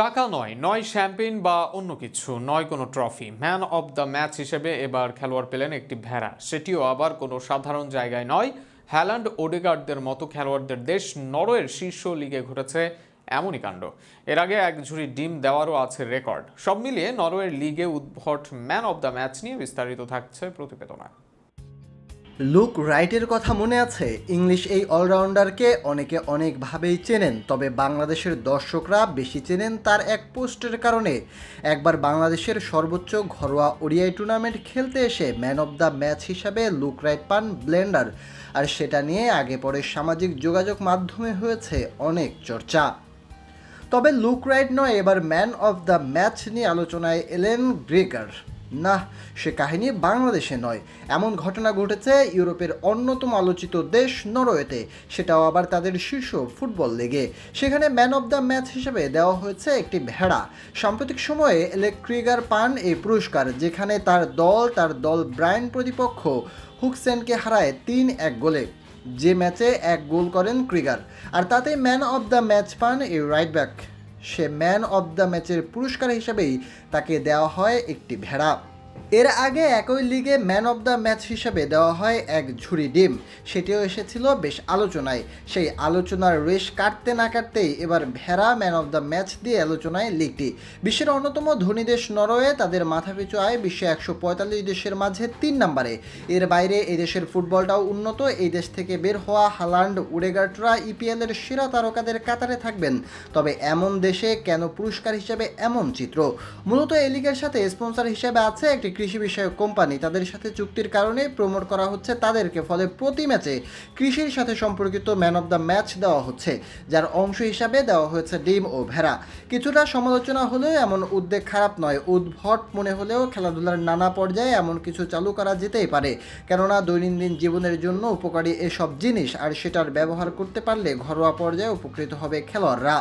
টাকা নয় নয় শ্যাম্পেন বা অন্য কিছু, নয় কোনো trophy. Man of the match হিসেবে এবার খেলোয়াড় পেলেন একটি ভেড়া। সেটিও আবার কোনো সাধারণ জায়গায় নয়। হ্যালান্ড ওডেগার্ডদের মতো খেলোয়াড়দের দেশ নরওয়ের শীর্ষ লিগে ঘটেছে এমনই কাণ্ড। এর আগে এক ঝুড়ি ডিম দেওয়ারও আছে রেকর্ড। সব মিলিয়ে নরওয়ের লিগে উদ্ভট ম্যান অব দ্য ম্যাচ নিয়ে বিস্তারিত থাকছে প্রতিবেদনায় লুক রাইটের কথা মনে আছে? ইংলিশ এই অলরাউন্ডারকে অনেকে অনেকভাবেই চেনেন, তবে বাংলাদেশের দর্শকরা বেশি চেনেন তার এক পোস্টের কারণে। একবার বাংলাদেশের সর্বোচ্চ ঘরোয়া ওডিআই টুর্নামেন্ট খেলতে এসে ম্যান অব দ্য ম্যাচ হিসাবে লুক রাইট পান ব্লেন্ডার। আর সেটা নিয়ে আগে পরে সামাজিক যোগাযোগ মাধ্যমে হয়েছে অনেক চর্চা। তবে লুক রাইট নয়, এবার ম্যান অফ দ্য ম্যাচ নিয়ে আলোচনায় এলেন গ্রেগার। না, সে কাহিনী বাংলাদেশে নয়। এমন ঘটনা ঘটেছে ইউরোপের অন্যতম আলোচিত দেশ নরওয়েতে। সেটাও আবার তাদের শীর্ষ ফুটবল লিগে। সেখানে ম্যান অফ দ্য ম্যাচ হিসেবে দেওয়া হয়েছে একটি ভেড়া। সাম্প্রতিক সময়ে এলেক ক্রিগার পান এই পুরস্কার, যেখানে তার দল তার দল ব্রায়ন প্রতিপক্ষ হুকসেনকে হারায় তিন এক গোলে। যে ম্যাচে এক গোল করেন ক্রিগার। আর তাতে ম্যান অফ দ্য ম্যাচ পান এই রাইট ব্যাক। সে ম্যান অব দ্য ম্যাচের পুরস্কার হিসেবেই তাকে দেওয়া হয় একটি ভেড়া। এর আগে একই লিগে ম্যান অফ দ্য ম্যাচ হিসেবে দেওয়া হয় এক ঝুড়ি ডিম। সেটিও এসেছিল বেশ আলোচনায়। সেই আলোচনার রেশ কাটতে না কাটতেই এবার ভেড়া ম্যান অফ দ্য ম্যাচ দিয়ে আলোচনায় লিগটি। বিশ্বের অন্যতম ধনী দেশ নরওয়ে তাদের মাথাপিছু আয় বিশ্বে একশো পঁয়তাল্লিশ দেশের মাঝে তিন নম্বরে। এর বাইরে এই দেশের ফুটবলটাও উন্নত। এই দেশ থেকে বের হওয়া হালান্ড, উডেগার্টরা ইপিএলের সেরা তারকাদের কাতারে থাকবেন। তবে এমন দেশে কেন পুরস্কার হিসেবে এমন চিত্র? মূলত এই লিগের সাথে স্পন্সর হিসেবে আছে একটি কৃষি বিষয়ক কোম্পানি তাদের সাথে চুক্তির কারণে প্রমোট করা হচ্ছে তাদেরকে। ফলে প্রতি ম্যাচে কৃষির সাথে সম্পর্কিত ম্যান অফ দ্য ম্যাচ দেওয়া হচ্ছে, যার অংশ হিসাবে দেওয়া হয়েছে ডিম ও ভেড়া। কিছুটা সমালোচনা হলেও এমন উদ্বেগ খারাপ নয়। উদ্ভট মনে হলেও খেলাধুলার নানা পর্যায়ে এমন কিছু চালু করা যেতেই পারে। কেননা দৈনন্দিন জীবনের জন্য উপকারী এসব জিনিস, আর সেটার ব্যবহার করতে পারলে ঘরোয়া পর্যায়ে উপকৃত হবে খেলোয়াড়রা।